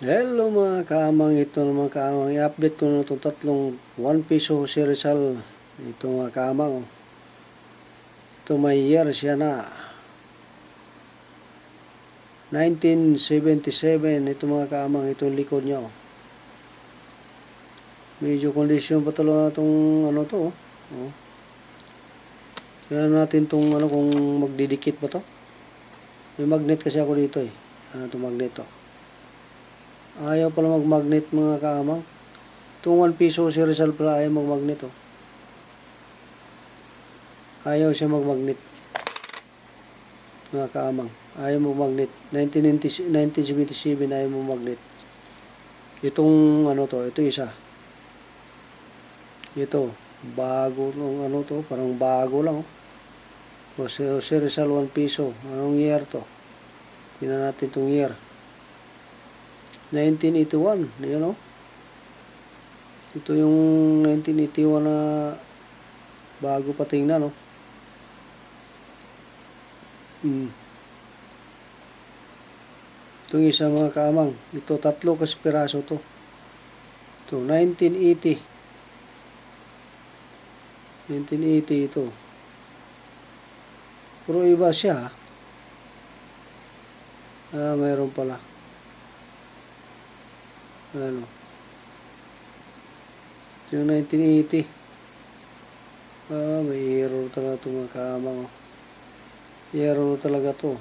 Hello mga kaamang, ito mga kaamang. I-update ko na itong tatlong 1 peso si Rizal. Ito mga kaamang. oh. Ito may year siya na. 1977. Ito mga kaamang, ito likod niya. Oh. Medyo kondisyon pa talaga itong ano to. Oh. Oh. Tingnan natin itong ano kung magdidikit ba to. May magnet kasi ako dito eh. Ah, itong magnet to. Ayaw pala mag-magnet mga kaamang. Itong 1 piso si Rizal pala ayaw mag-magnet oh. Ayaw siya mag-magnet. Mga kaamang. Ayaw mag-magnet. 1990 1977 ayaw mag-magnet. Itong ano to, ito isa. Ito, bago nung ano to, parang bago lang oh. O si, si Rizal 1 piso. Anong year to? Tingnan natin itong year. 1981, yun o. Ito yung 1981 na bago pa tingnan, no? Hmm. Itong isa mga kaamang. Ito, tatlo kasi piraso to. Ito, 1980. 1980 ito. Pero iba siya. Ah, mayroon pala. Ano? Ito yung 1980. Ah, may error talaga ito mga kaamang. Error talaga to.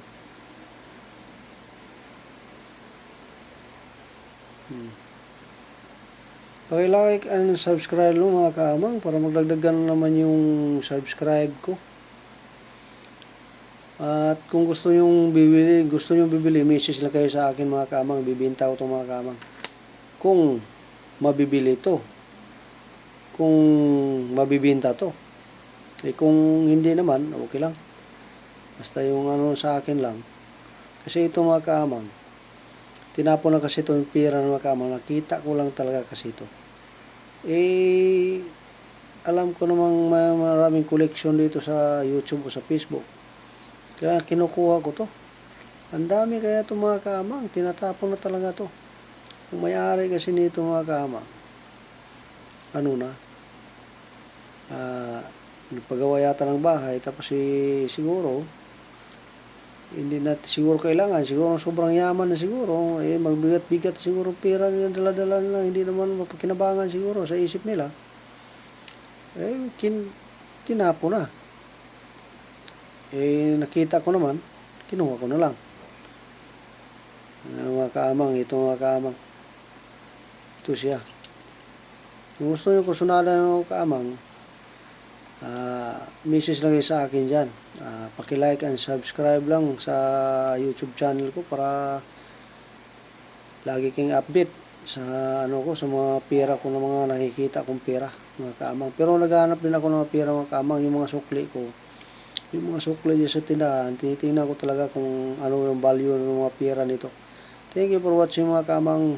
Hmm. Pakilike and subscribe lo mga kaamang para magdagdagan naman yung subscribe ko. At kung gusto nyong bibili, gusto nyong bibili, message lang kayo sa akin mga kaamang. Bibinta ko to mga kaamang kung mabibili to. Kung mabibinta to. Eh kung hindi naman, okay lang. Basta yung ano sa akin lang. Kasi ito mga kaamang, tinapon na kasi ito yung pera ng mga kaamang. Nakita ko lang talaga kasi ito. Eh, alam ko namang may maraming collection dito sa YouTube o sa Facebook. Kaya kinukuha ko to. Ang dami kaya ito mga kaamang. Tinatapon na talaga to. Ang may-ari kasi nito mga kama, ano na, ah, nagpagawa yata ng bahay, tapos si, siguro, hindi na siguro kailangan, siguro sobrang yaman na siguro, eh magbigat-bigat siguro pera nila dala-dala nila, hindi naman mapakinabangan siguro sa isip nila. Eh, kin, tinapo na. Eh, nakita ko naman, kinuha ko na lang. Ano mga kaamang, ito mga kaamang. Ito siya. Kung gusto nyo kusunada ng kaamang, ah message lang sa akin dyan. Ah, paki-like and subscribe lang sa YouTube channel ko para lagi kang update sa ano ko sa mga pera ko na mga nakikita kong pera mga kaamang. Pero naghahanap din ako ng mga pera mga kaamang, yung mga sukli ko. Yung mga sukli dyan sa tindahan, tinitingnan ko talaga kung ano yung value ng mga pera nito. Thank you for watching mga kaamang.